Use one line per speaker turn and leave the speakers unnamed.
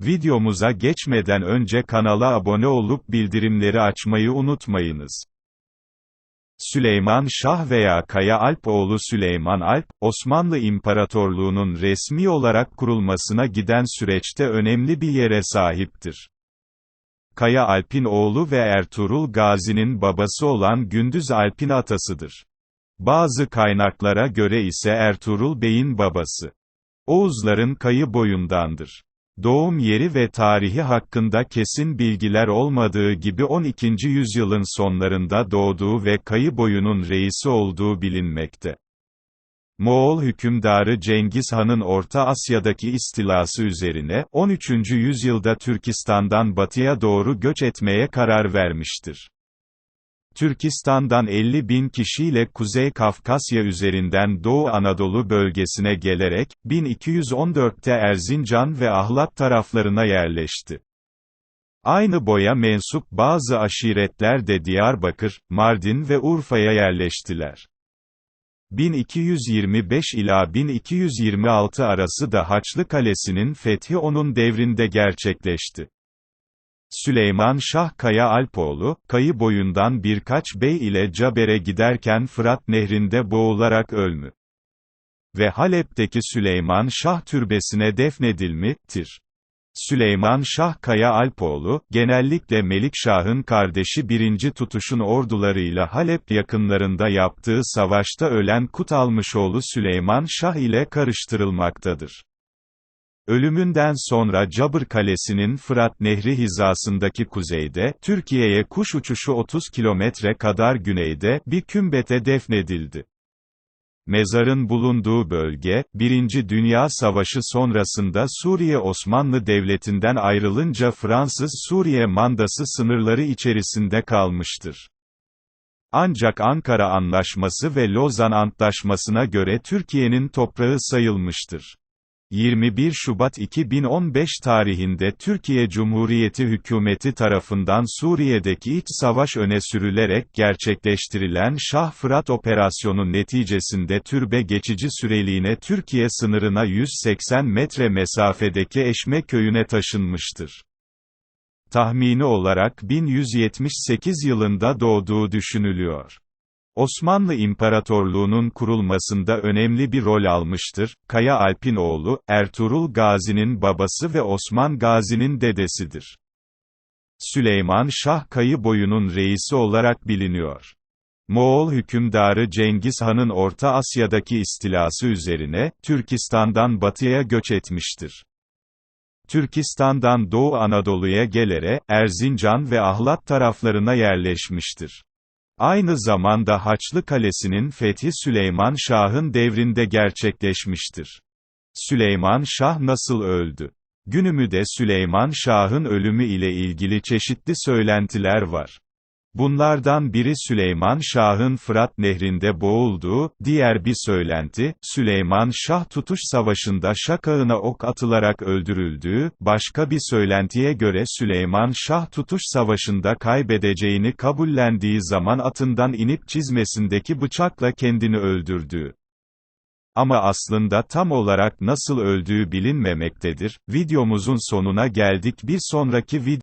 Videomuza geçmeden önce kanala abone olup bildirimleri açmayı unutmayınız. Süleyman Şah veya Kaya Alp oğlu Süleyman Alp, Osmanlı İmparatorluğu'nun resmi olarak kurulmasına giden süreçte önemli bir yere sahiptir. Kaya Alp'in oğlu ve Ertuğrul Gazi'nin babası olan Gündüz Alp'in atasıdır. Bazı kaynaklara göre ise Ertuğrul Bey'in babası. Oğuzların kayı boyundandır. Doğum yeri ve tarihi hakkında kesin bilgiler olmadığı gibi 12. yüzyılın sonlarında doğduğu ve kayı boyunun reisi olduğu bilinmekte. Moğol hükümdarı Cengiz Han'ın Orta Asya'daki istilası üzerine, 13. yüzyılda Türkistan'dan batıya doğru göç etmeye karar vermiştir. Türkistan'dan 50 bin kişiyle Kuzey Kafkasya üzerinden Doğu Anadolu bölgesine gelerek, 1214'te Erzincan ve Ahlat taraflarına yerleşti. Aynı boya mensup bazı aşiretler de Diyarbakır, Mardin ve Urfa'ya yerleştiler. 1225 ila 1226 arası da Haçlı Kalesi'nin fethi onun devrinde gerçekleşti. Süleyman Şah Kaya Alpoğlu, kayı boyundan birkaç bey ile Caber'e giderken Fırat Nehri'nde boğularak ölmü. Ve Halep'teki Süleyman Şah türbesine defnedilmiştir. Süleyman Şah Kaya Alpoğlu, genellikle Melikşah'ın kardeşi 1. Tutuş'un ordularıyla Halep yakınlarında yaptığı savaşta ölen Kutalmışoğlu Süleyman Şah ile karıştırılmaktadır. Ölümünden sonra Cabır Kalesi'nin Fırat Nehri hizasındaki kuzeyde, Türkiye'ye kuş uçuşu 30 kilometre kadar güneyde, bir kümbete defnedildi. Mezarın bulunduğu bölge, Birinci Dünya Savaşı sonrasında Suriye Osmanlı Devleti'nden ayrılınca Fransız-Suriye mandası sınırları içerisinde kalmıştır. Ancak Ankara Anlaşması ve Lozan Antlaşması'na göre Türkiye'nin toprağı sayılmıştır. 21 Şubat 2015 tarihinde Türkiye Cumhuriyeti hükümeti tarafından Suriye'deki iç savaş öne sürülerek gerçekleştirilen Şah Fırat operasyonu neticesinde türbe geçici süreliğine Türkiye sınırına 180 metre mesafedeki Eşme köyüne taşınmıştır. Tahmini olarak 1178 yılında doğduğu düşünülüyor. Osmanlı İmparatorluğu'nun kurulmasında önemli bir rol almıştır. Kaya Alp'in oğlu, Ertuğrul Gazi'nin babası ve Osman Gazi'nin dedesidir. Süleyman Şah Kayı boyunun reisi olarak biliniyor. Moğol hükümdarı Cengiz Han'ın Orta Asya'daki istilası üzerine, Türkistan'dan batıya göç etmiştir. Türkistan'dan Doğu Anadolu'ya gelere, Erzincan ve Ahlat taraflarına yerleşmiştir. Aynı zamanda Haçlı Kalesi'nin fethi Süleyman Şah'ın devrinde gerçekleşmiştir. Süleyman Şah nasıl öldü? Günümüde Süleyman Şah'ın ölümü ile ilgili çeşitli söylentiler var. Bunlardan biri Süleyman Şah'ın Fırat Nehri'nde boğulduğu, diğer bir söylenti, Süleyman Şah Tutuş Savaşı'nda şakağına ok atılarak öldürüldüğü, başka bir söylentiye göre Süleyman Şah Tutuş Savaşı'nda kaybedeceğini kabullendiği zaman atından inip çizmesindeki bıçakla kendini öldürdüğü. Ama aslında tam olarak nasıl öldüğü bilinmemektedir. Videomuzun sonuna geldik bir sonraki video